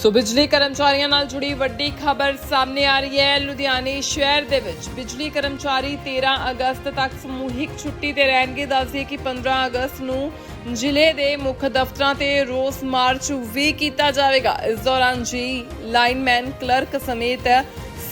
ਸੋ ਬਿਜਲੀ ਕਰਮਚਾਰੀਆਂ ਨਾਲ ਜੁੜੀ ਵੱਡੀ ਖਬਰ ਸਾਹਮਣੇ ਆ ਰਹੀ ਹੈ। ਲੁਧਿਆਣੇ ਸ਼ਹਿਰ ਦੇ ਵਿੱਚ ਬਿਜਲੀ ਕਰਮਚਾਰੀ 13 ਅਗਸਤ ਤੱਕ ਸਮੂਹਿਕ ਛੁੱਟੀ ਤੇ ਰਹਿਣਗੇ। ਦੱਸਦੇ ਕਿ 15 ਅਗਸਤ ਨੂੰ ਜ਼ਿਲ੍ਹੇ ਦੇ ਮੁੱਖ ਦਫ਼ਤਰਾਂ ਤੇ ਰੋਸ ਮਾਰਚ ਵੀ ਕੀਤਾ ਜਾਵੇਗਾ। ਇਸ ਦੌਰਾਨ ਜੀ ਲਾਈਨਮੈਨ ਕਲਰਕ ਸਮੇਤ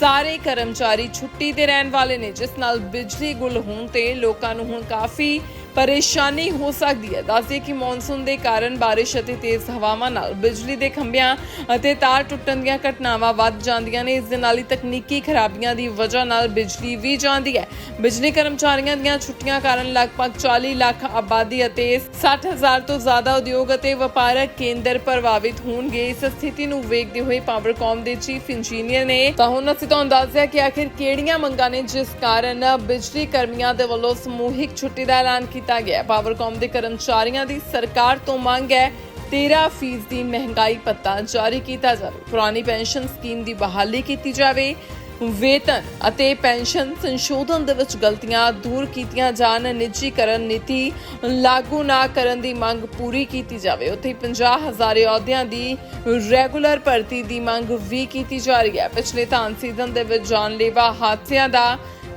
ਸਾਰੇ ਕਰਮਚਾਰੀ ਛੁੱਟੀ ਤੇ ਰਹਿਣ ਵਾਲੇ ਨੇ, ਜਿਸ ਨਾਲ ਬਿਜਲੀ ਗੁੱਲ ਹੋਣ ਤੇ ਲੋਕਾਂ ਨੂੰ ਹੁਣ ਕਾਫੀ ਪਰੇਸ਼ਾਨੀ ਹੋ ਸਕਦੀ ਹੈ। ਦੱਸਦੇ ਕਿ ਮੌਨਸੂਨ ਦੇ ਕਾਰਨ ਬਾਰਿਸ਼ ਅਤੇ ਤੇਜ਼ ਹਵਾਵਾਂ ਨਾਲ ਬਿਜਲੀ ਦੇ ਖੰਭਿਆਂ ਅਤੇ ਤਾਰ ਟੁੱਟਣ ਦੀਆਂ ਘਟਨਾਵਾਂ ਵੱਧ ਜਾਂਦੀਆਂ ਨੇ। ਇਸ ਦੇ ਨਾਲ ਹੀ ਤਕਨੀਕੀ ਖਰਾਬੀਆਂ ਦੀ ਵਜ੍ਹਾ ਨਾਲ ਬਿਜਲੀ ਵੀ ਜਾਂਦੀ ਹੈ। ਬਿਜਲੀ ਕਰਮਚਾਰੀਆਂ ਦੀਆਂ ਛੁੱਟੀਆਂ ਕਾਰਨ ਲਗਭਗ 40 ਲੱਖ ਆਬਾਦੀ ਅਤੇ 60000 ਤੋਂ ਜ਼ਿਆਦਾ ਉਦਯੋਗ ਅਤੇ ਵਪਾਰਕ ਕੇਂਦਰ ਪ੍ਰਭਾਵਿਤ ਹੋਣਗੇ। ਇਸ ਸਥਿਤੀ ਨੂੰ ਵੇਖਦੇ ਹੋਏ ਪਾਵਰਕਾਮ ਦੇ ਚੀਫ ਇੰਜੀਨੀਅਰ ਨੇ ਤਾਂ ਹੁਣ ਅਸੀਂ ਤੁਹਾਨੂੰ ਦੱਸਿਆ ਕਿ ਆਖਿਰ ਕਿਹੜੀਆਂ ਮੰਗਾਂ ਨੇ ਜਿਸ ਕਾਰਨ ਬਿਜਲੀ ਕਰਮੀਆਂ ਦੇ ਵੱਲੋਂ ਸਮੂਹਿਕ ਛੁੱਟੀ ਦਾ ਐਲਾਨ ਕੀਤਾ ਕੀਤਾ ਗਿਆ। ਹੈ। ਪਾਵਰਕਾਮ ਦੇ ਕਰਮਚਾਰੀਆਂ ਦੀ ਸਰਕਾਰ ਤੋਂ ਮੰਗ ਹੈ 13% ਦੀ ਮਹਿੰਗਾਈ ਭੱਤਾ ਜਾਰੀ ਕੀਤਾ ਜਾਵੇ। ਪੁਰਾਣੀ ਪੈਨਸ਼ਨ ਸਕੀਮ ਦੀ ਬਹਾਲੀ ਕੀਤੀ ਜਾਵੇ। ਵੇਤਨ ਅਤੇ ਪੈਨਸ਼ਨ ਸੰਸ਼ੋਧਨ ਦੇ ਵਿੱਚ ਗਲਤੀਆਂ ਦੂਰ ਕੀਤੀਆਂ ਜਾਣ। ਨਿੱਜੀਕਰਨ ਨੀਤੀ ਲਾਗੂ ਨਾ ਕਰਨ ਦੀ ਮੰਗ ਪੂਰੀ ਕੀਤੀ ਜਾਵੇ। ਉੱਥੇ 50000 ਅਹੁਦਿਆਂ ਦੀ ਰੈਗੂਲਰ ਭਰਤੀ ਦੀ ਮੰਗ ਵੀ ਕੀਤੀ ਜਾ ਰਹੀ ਹੈ। ਪਿਛਲੇ ਧਾਨ ਸੀਜ਼ਨ ਦੇ ਵਿੱਚ ਜਾਨਲੇਵਾ ਹਾਦਸਿਆਂ ਦਾ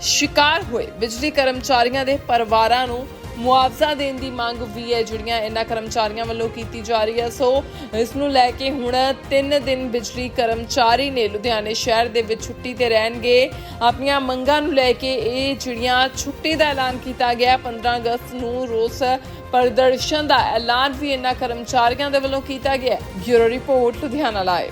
ਸ਼ਿਕਾਰ ਹੋਏ। ਬਿਜਲੀ ਕਰਮਚਾਰੀਆਂ ਦੇ ਪਰਿਵਾਰਾਂ ਨੂੰ ਮੁਆਵਜ਼ਾ ਦੇਣ ਦੀ ਮੰਗ ਵੀ ਹੈ, ਜਿਹੜੀਆਂ ਇਹਨਾਂ ਕਰਮਚਾਰੀਆਂ ਵੱਲੋਂ ਕੀਤੀ ਜਾ ਰਹੀ ਹੈ। ਸੋ ਇਸ ਨੂੰ ਲੈ ਕੇ ਹੁਣ 3 ਦਿਨ ਬਿਜਲੀ ਕਰਮਚਾਰੀ ਨੇ ਲੁਧਿਆਣੇ ਸ਼ਹਿਰ ਦੇ ਵਿੱਚ ਛੁੱਟੀ ਤੇ ਰਹਿਣਗੇ। ਆਪਣੀਆਂ ਮੰਗਾਂ ਨੂੰ ਲੈ ਕੇ ਇਹ ਜਿਹੜੀਆਂ ਛੁੱਟੀ ਦਾ ਐਲਾਨ ਕੀਤਾ ਗਿਆ 15 ਅਗਸਤ ਨੂੰ ਰੋਸ ਪ੍ਰਦਰਸ਼ਨ ਦਾ ਐਲਾਨ ਵੀ ਇਹਨਾਂ ਕਰਮਚਾਰੀਆਂ ਦੇ ਵੱਲੋਂ ਕੀਤਾ ਗਿਆ ਬਿਊਰੋ ਰਿਪੋਰਟ ਲੁਧਿਆਣਾ ਲਾਈਵ।